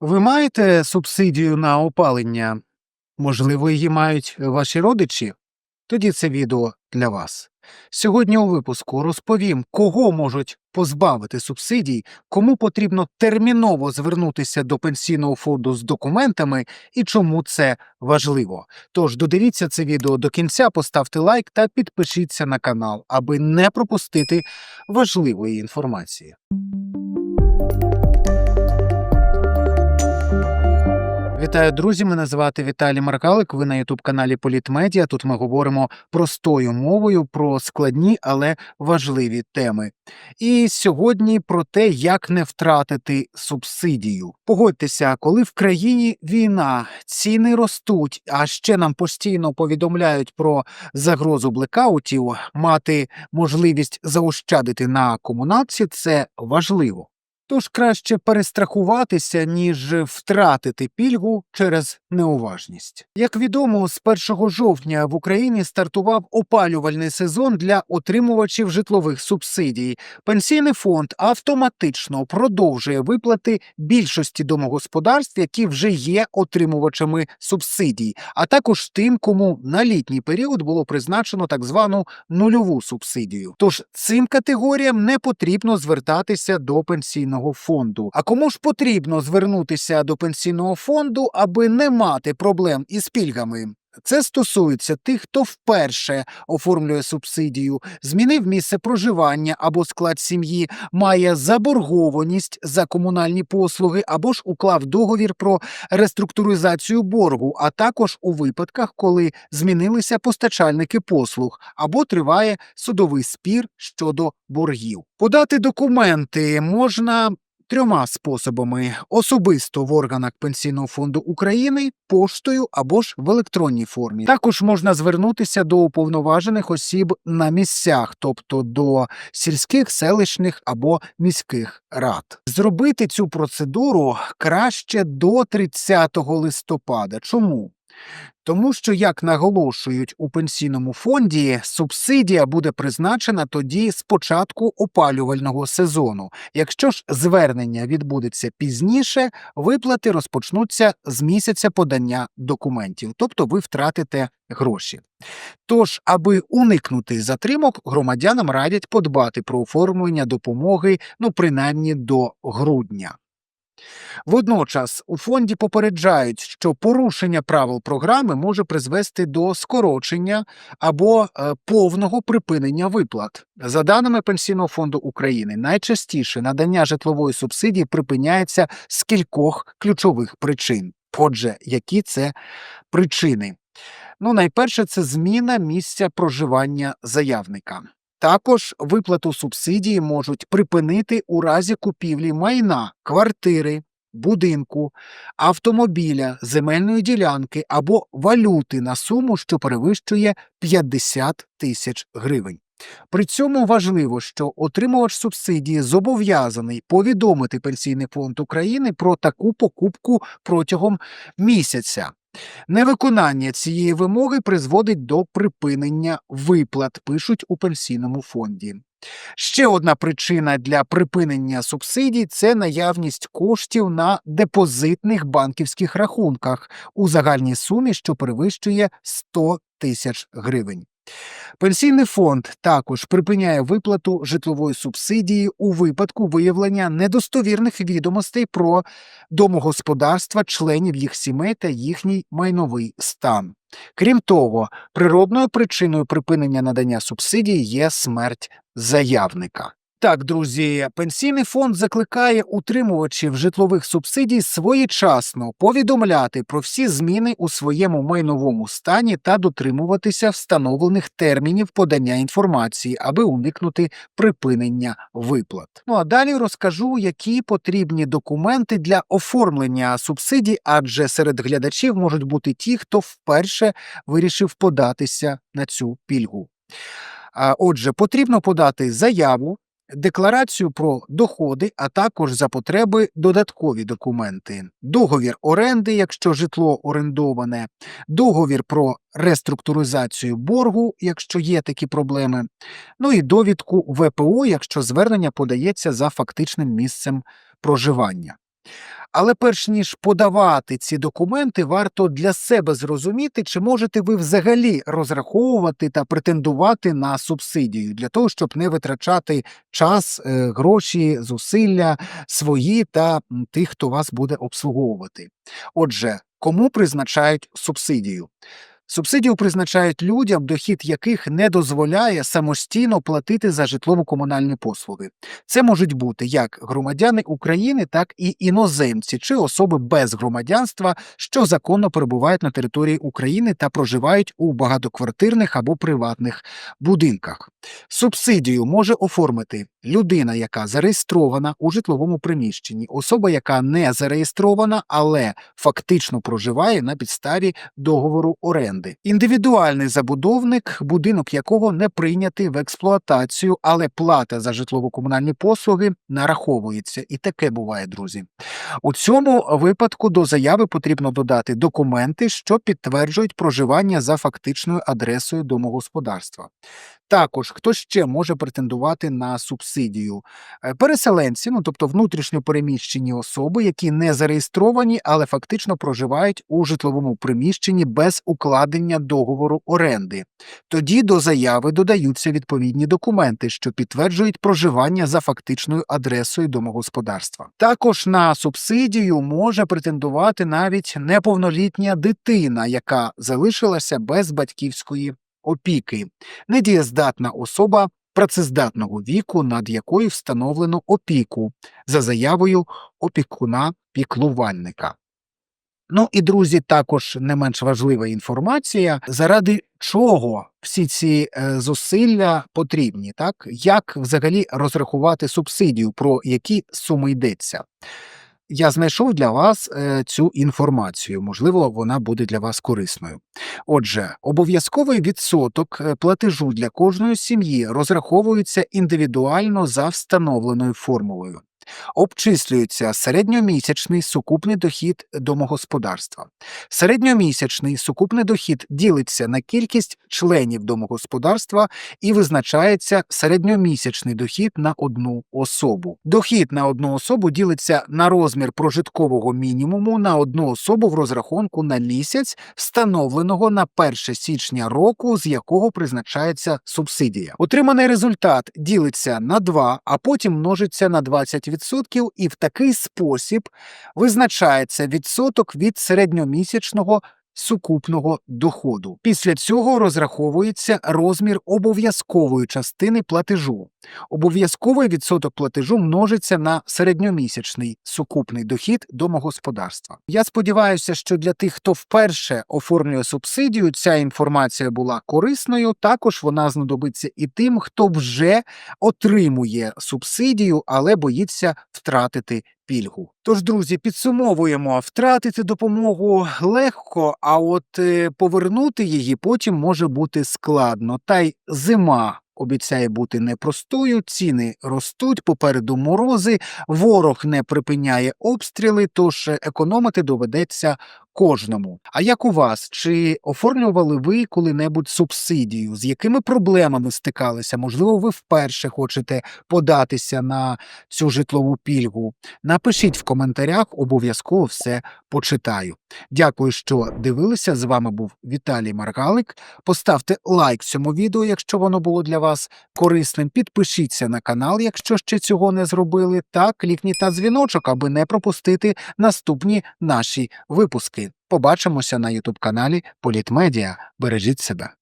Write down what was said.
Ви маєте субсидію на опалення? Можливо, її мають ваші родичі? Тоді це відео для вас. Сьогодні у випуску розповім, кого можуть позбавити субсидій, кому потрібно терміново звернутися до пенсійного фонду з документами і чому це важливо. Тож додивіться це відео до кінця, поставте лайк та підпишіться на канал, аби не пропустити важливої інформації. Вітаю, друзі! Мене звати Віталій Маркалик. Ви на ютуб каналі Політмедіа. Тут ми говоримо простою мовою про складні, але важливі теми. І сьогодні про те, як не втратити субсидію. Погодьтеся, коли в країні війна, ціни ростуть, а ще нам постійно повідомляють про загрозу блекаутів, мати можливість заощадити на комуналці це важливо. Тож краще перестрахуватися, ніж втратити пільгу через неуважність. Як відомо, з 1 жовтня в Україні стартував опалювальний сезон для отримувачів житлових субсидій. Пенсійний фонд автоматично продовжує виплати більшості домогосподарств, які вже є отримувачами субсидій, а також тим, кому на літній період було призначено так звану нульову субсидію. Тож цим категоріям не потрібно звертатися до пенсійного фонду. А кому ж потрібно звернутися до пенсійного фонду, аби не мати проблем із пільгами? Це стосується тих, хто вперше оформлює субсидію, змінив місце проживання або склад сім'ї, має заборгованість за комунальні послуги або ж уклав договір про реструктуризацію боргу, а також у випадках, коли змінилися постачальники послуг або триває судовий спір щодо боргів. Подати документи можна трьома способами: особисто в органах Пенсійного фонду України, поштою або ж в електронній формі. Також можна звернутися до уповноважених осіб на місцях, тобто до сільських, селищних або міських рад. Зробити цю процедуру краще до 30 листопада. Чому? Тому що, як наголошують у пенсійному фонді, субсидія буде призначена тоді з початку опалювального сезону. Якщо ж звернення відбудеться пізніше, виплати розпочнуться з місяця подання документів, тобто ви втратите гроші. Тож, аби уникнути затримок, громадянам радять подбати про оформлення допомоги, ну принаймні до грудня. Водночас у фонді попереджають, що порушення правил програми може призвести до скорочення або е, повного припинення виплат. За даними Пенсійного фонду України, найчастіше надання житлової субсидії припиняється з кількох ключових причин. Отже, які це причини? Ну, найперше, це зміна місця проживання заявника. Також виплату субсидії можуть припинити у разі купівлі майна, квартири, будинку, автомобіля, земельної ділянки або валюти на суму, що перевищує 50 тисяч гривень. При цьому важливо, що отримувач субсидії зобов'язаний повідомити Пенсійний фонд України про таку покупку протягом місяця. Невиконання цієї вимоги призводить до припинення виплат, пишуть у пенсійному фонді. Ще одна причина для припинення субсидій це наявність коштів на депозитних банківських рахунках у загальній сумі, що перевищує 100 тисяч гривень. Пенсійний фонд також припиняє виплату житлової субсидії у випадку виявлення недостовірних відомостей про домогосподарства, членів їх сімей та їхній майновий стан. Крім того, природною причиною припинення надання субсидій є смерть заявника. Так, друзі, пенсійний фонд закликає утримувачів житлових субсидій своєчасно повідомляти про всі зміни у своєму майновому стані та дотримуватися встановлених термінів подання інформації, аби уникнути припинення виплат. Ну а далі розкажу, які потрібні документи для оформлення субсидій, адже серед глядачів можуть бути ті, хто вперше вирішив податися на цю пільгу. Отже, потрібно подати заяву декларацію про доходи, а також за потреби додаткові документи, договір оренди, якщо житло орендоване, договір про реструктуризацію боргу, якщо є такі проблеми, ну і довідку ВПО, якщо звернення подається за фактичним місцем проживання. Але перш ніж подавати ці документи, варто для себе зрозуміти, чи можете ви взагалі розраховувати та претендувати на субсидію для того, щоб не витрачати час, е, гроші, зусилля свої та тих, хто вас буде обслуговувати. Отже, кому призначають субсидію? Субсидію призначають людям, дохід яких не дозволяє самостійно платити за житлово-комунальні послуги. Це можуть бути як громадяни України, так і іноземці чи особи без громадянства, що законно перебувають на території України та проживають у багатоквартирних або приватних будинках. Субсидію може оформити людина, яка зареєстрована у житловому приміщенні, особа, яка не зареєстрована, але фактично проживає на підставі договору оренди. Індивідуальний забудовник, будинок якого не прийнятий в експлуатацію, але плата за житлово-комунальні послуги нараховується. І таке буває, друзі. У цьому випадку до заяви потрібно додати документи, що підтверджують проживання за фактичною адресою домогосподарства. Також хто ще може претендувати на субсидію? Е, Переселенці, ну тобто внутрішньо переміщені особи, які не зареєстровані, але фактично проживають у житловому приміщенні без укладення договору оренди. Тоді до заяви додаються відповідні документи, що підтверджують проживання за фактичною адресою домогосподарства. Також на субсидію може претендувати навіть неповнолітня дитина, яка залишилася без батьківської опіки, недієздатна особа працездатного віку, над якою встановлено опіку за заявою опікуна-піклувальника. Ну і друзі, також не менш важлива інформація, заради чого всі ці е, зусилля потрібні, так як взагалі розрахувати субсидію, про які суми йдеться. Я знайшов для вас е, цю інформацію, можливо, вона буде для вас корисною. Отже, обов'язковий відсоток е, платежу для кожної сім'ї розраховується індивідуально за встановленою формулою. Обчислюється середньомісячний сукупний дохід домогосподарства. Середньомісячний сукупний дохід ділиться на кількість членів домогосподарства і визначається середньомісячний дохід на одну особу. Дохід на одну особу ділиться на розмір прожиткового мінімуму на одну особу в розрахунку на місяць, встановленого на 1 січня року, з якого призначається субсидія. Отриманий результат ділиться на 2, а потім множиться на 20%, і в такий спосіб визначається відсоток від середньомісячного сукупного доходу. Після цього розраховується розмір обов'язкової частини платежу. Обов'язковий відсоток платежу множиться на середньомісячний сукупний дохід домогосподарства. Я сподіваюся, що для тих, хто вперше оформлює субсидію, ця інформація була корисною. Також вона знадобиться і тим, хто вже отримує субсидію, але боїться втратити пільгу. Тож, друзі, підсумовуємо, втратити допомогу легко, а от е, повернути її потім може бути складно. Та й зима обіцяє бути непростою, ціни ростуть, попереду морози, ворог не припиняє обстріли, тож економити доведеться кожному. А як у вас? Чи оформлювали ви коли-небудь субсидію? З якими проблемами стикалися? Можливо, ви вперше хочете податися на цю житлову пільгу? Напишіть в коментарях, обов'язково все почитаю. Дякую, що дивилися. З вами був Віталій Маргалик. Поставте лайк цьому відео, якщо воно було для вас корисним. Підпишіться на канал, якщо ще цього не зробили, та клікніть на дзвіночок, аби не пропустити наступні наші випуски. Побачимося на ютуб каналі Політмедіа. Бережіть себе.